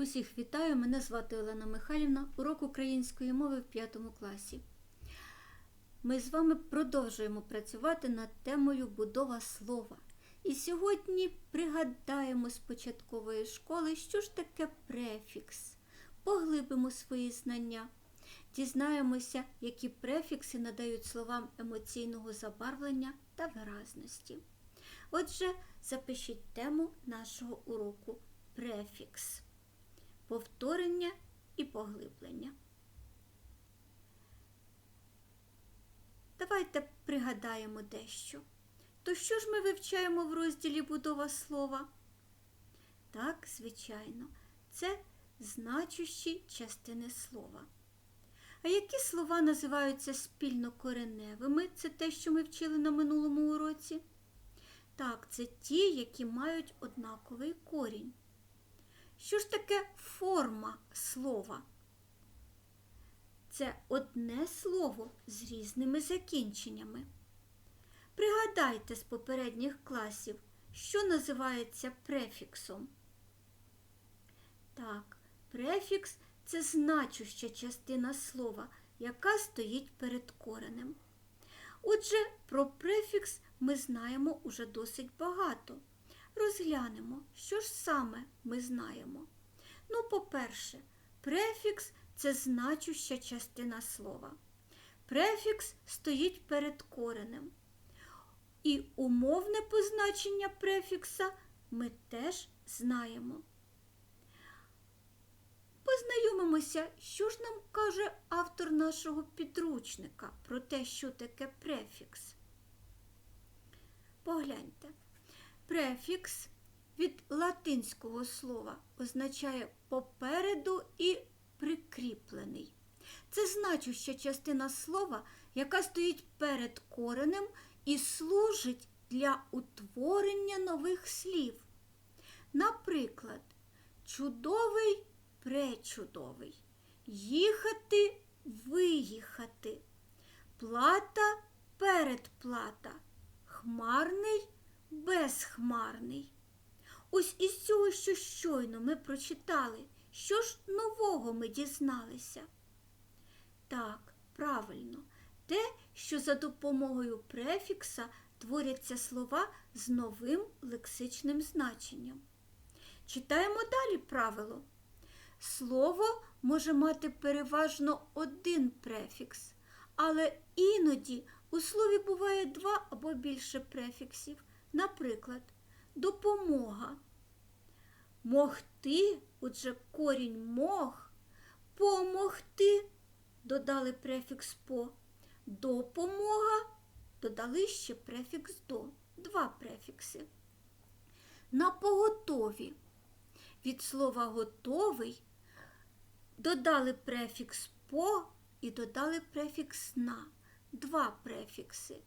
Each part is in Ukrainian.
Усіх вітаю, мене звати Олена Михайлівна, урок української мови в 5 класі. Ми з вами продовжуємо працювати над темою будова слова. І сьогодні пригадаємо з початкової школи, що ж таке префікс. Поглибимо свої знання, дізнаємося, які префікси надають словам емоційного забарвлення та виразності. Отже, запишіть тему нашого уроку префікс повторення і поглиблення. Давайте пригадаємо дещо. То що ж ми вивчаємо в розділі будова слова? Так, звичайно, це значущі частини слова. А які слова називаються спільнокореневими? Це те, що ми вчили на минулому уроці? Так, це ті, які мають однаковий корінь. Що ж таке форма слова? Це одне слово з різними закінченнями. Пригадайте з попередніх класів, що називається префіксом. Так, префікс це значуща частина слова, яка стоїть перед коренем. Отже, про префікс ми знаємо уже досить багато. Розглянемо, що ж саме ми знаємо. Ну, по-перше, префікс це значуща частина слова. Префікс стоїть перед коренем. І умовне позначення префікса ми теж знаємо. Познайомимося, що ж нам каже автор нашого підручника про те, що таке префікс. Погляньте. Префікс від латинського слова означає попереду і прикріплений. Це значуща частина слова, яка стоїть перед коренем і служить для утворення нових слів. Наприклад, чудовий пречудовий, їхати виїхати, плата передплата, хмарний безхмарний. Ось із цього, що щойно ми прочитали, що ж нового ми дізналися? Так, правильно, те, що за допомогою префікса творяться слова з новим лексичним значенням. Читаємо далі правило. Слово може мати переважно один префікс, але іноді у слові буває два або більше префіксів. Наприклад, допомога. Могти, отже, корінь мог, помогти додали префікс по, допомога додали ще префікс до, два префікси. На поготові від слова готовий додали префікс по і додали префікс на, два префікси.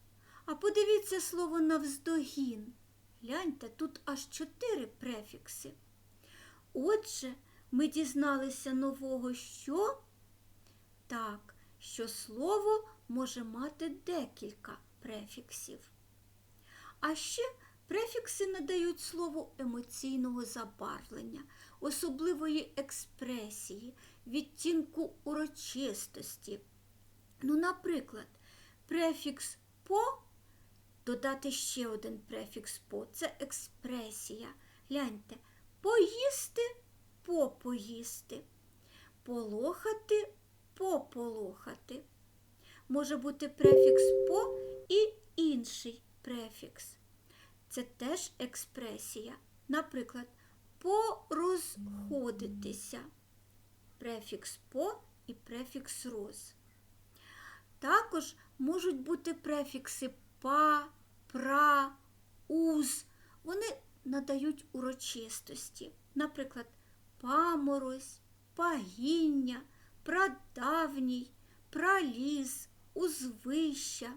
А подивіться слово навздогін. Гляньте, тут аж чотири префікси. Отже, ми дізналися нового що? Так, що слово може мати декілька префіксів. А ще префікси надають слову емоційного забарвлення, особливої експресії, відтінку урочистості. Ну, наприклад, префікс по додати ще один префікс по це експресія. Гляньте, поїсти попоїсти, полохати пополохати. Може бути префікс по і інший префікс. Це теж експресія. Наприклад, порозходитися. Префікс по і префікс роз. Також можуть бути префікси па, пра, уз. Вони надають урочистості. Наприклад, паморозь, пагіння, прадавній, праліз, узвища.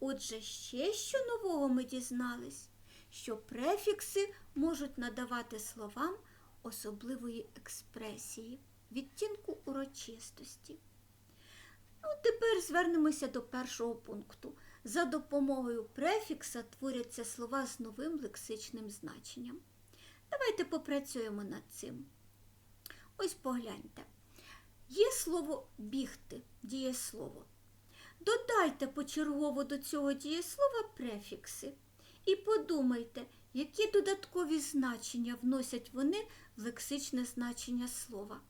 Отже, ще що нового ми дізнались, що префікси можуть надавати словам особливої експресії, відтінку урочистості. Ну, тепер звернемося до першого пункту. За допомогою префікса творяться слова з новим лексичним значенням. Давайте попрацюємо над цим. Ось погляньте. Є слово бігти, дієслово. Додайте почергово до цього дієслова префікси і подумайте, які додаткові значення вносять вони в лексичне значення слова.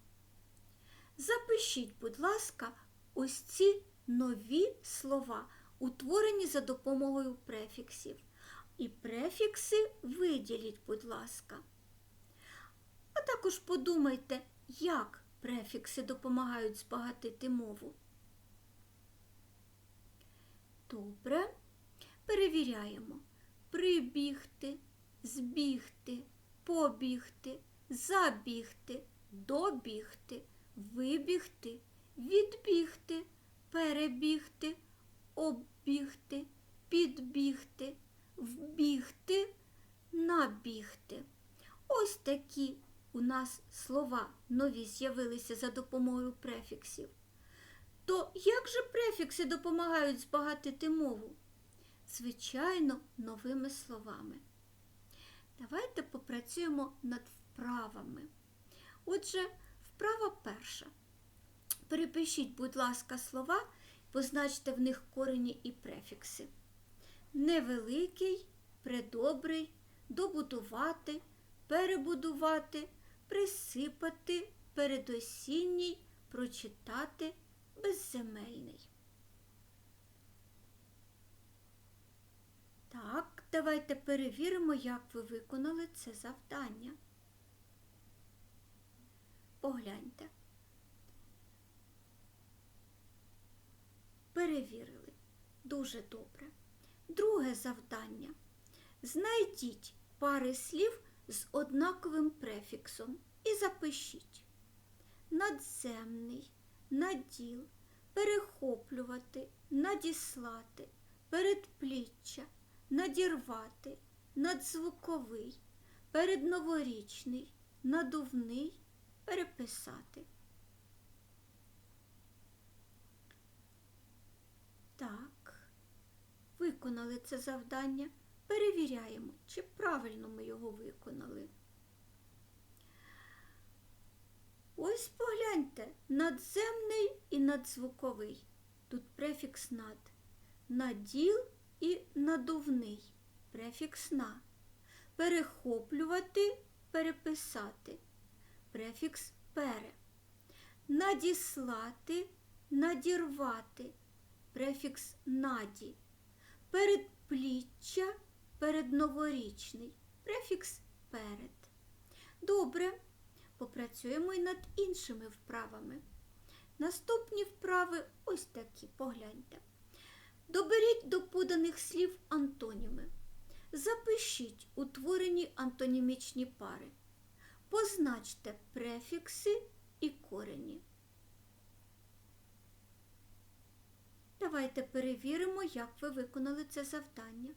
Запишіть, будь ласка, ось ці нові слова, утворені за допомогою префіксів. І префікси виділіть, будь ласка. А також подумайте, як префікси допомагають збагатити мову. Добре. Перевіряємо. Прибігти, збігти, побігти, забігти, добігти, вибігти, відбігти, перебігти, оббігти, підбігти, вбігти, набігти. Ось такі у нас слова нові з'явилися за допомогою префіксів. То як же префікси допомагають збагатити мову? Звичайно, новими словами. Давайте попрацюємо над вправами. Отже, вправа перша. Перепишіть, будь ласка, слова, позначте в них корені і префікси. Невеликий, предобрий, добудувати, перебудувати, присипати, передосінній, прочитати, безземельний. Так, давайте перевіримо, як ви виконали це завдання. Погляньте. Перевірили. Дуже добре. Друге завдання. Знайдіть пари слів з однаковим префіксом і запишіть. Надземний, наділ, перехоплювати, надіслати, передпліччя, надірвати, надзвуковий, передноворічний, надувний, переписати. Так, виконали це завдання. Перевіряємо, чи правильно ми його виконали. Ось погляньте, надземний і надзвуковий. Тут префікс над. Наділ і надувний. Префікс на. Перехоплювати, переписати. Префікс пере. Надіслати, надірвати. Префікс наді. Передпліччя, передноворічний. Префікс перед. Добре. Попрацюємо і над іншими вправами. Наступні вправи ось такі, погляньте. Доберіть до поданих слів антоніми. Запишіть утворені антонімічні пари. Позначте префікси і корені. Давайте перевіримо, як ви виконали це завдання.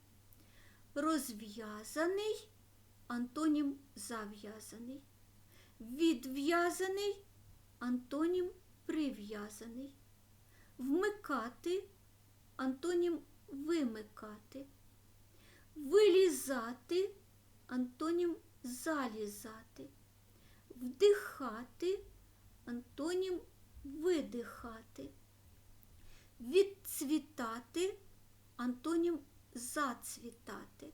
Розв'язаний антонім зав'язаний. Відв'язаний антонім прив'язаний. Вмикати антонім вимикати. Вилізати антонім залізати. Вдихати антонім видихати. Відцвітати антонім зацвітати.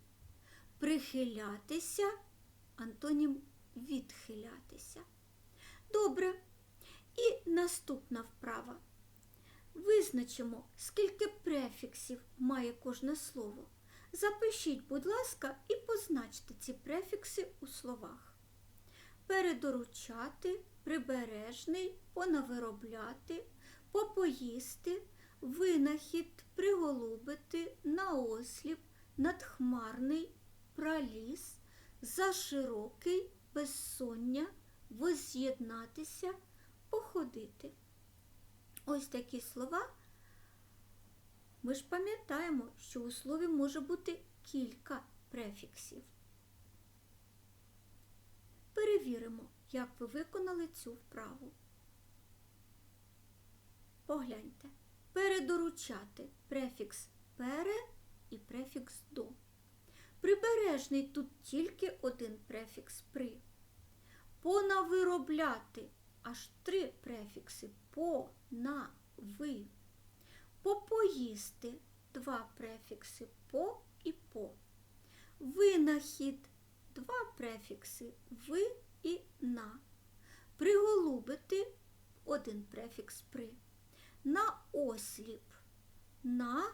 Прихилятися антонім відхилятися. Добре. І наступна вправа. Визначимо, скільки префіксів має кожне слово. Запишіть, будь ласка, і позначте ці префікси у словах. Передоручати, прибережний, понавиробляти, попоїсти, винахід, приголубити, наосліп, надхмарний, праліс, заширокий, безсоння, воз'єднатися, походити. Ось такі слова. Ми ж пам'ятаємо, що у слові може бути кілька префіксів. Перевіримо, як ви виконали цю вправу. Погляньте. Передоручати префікс пере і префікс до. Прибережний тут тільки один префікс при. Понавиробляти аж три префікси по, на, ви. Попоїсти два префікси по і по. Винахід два префікси ви і на. Приголубити один префікс при. На осліп на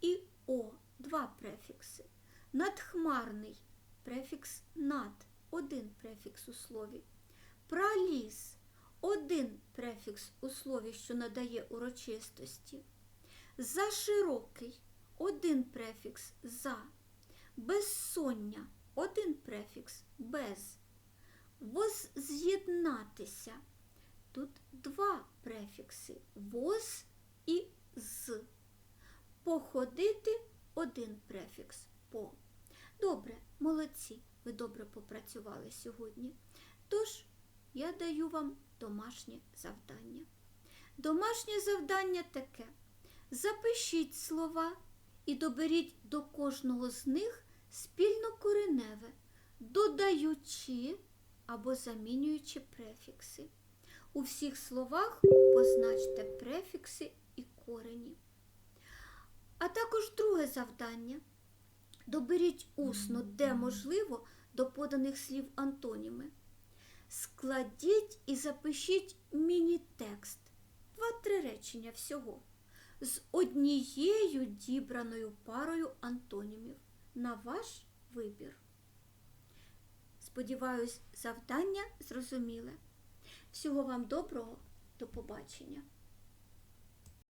і о два префікси. Надхмарний префікс над один префікс у слові. Праліс один префікс у слові, що надає урочистості. Заширокий один префікс за. Безсоння один префікс без. Возз'єднатися. Тут два префікси воз і з. Походити один префікс по. Добре, молодці, ви добре попрацювали сьогодні. Тож я даю вам домашнє завдання. Домашнє завдання таке. Запишіть слова і доберіть до кожного з них спільно кореневе, додаючи або замінюючи префікси. У всіх словах позначте префікси і корені. А також друге завдання. Доберіть усно, де можливо, до поданих слів антоніми. Складіть і запишіть міні-текст, два-три речення всього, з однією дібраною парою антонімів на ваш вибір. Сподіваюсь, завдання зрозуміле. Всього вам доброго, до побачення!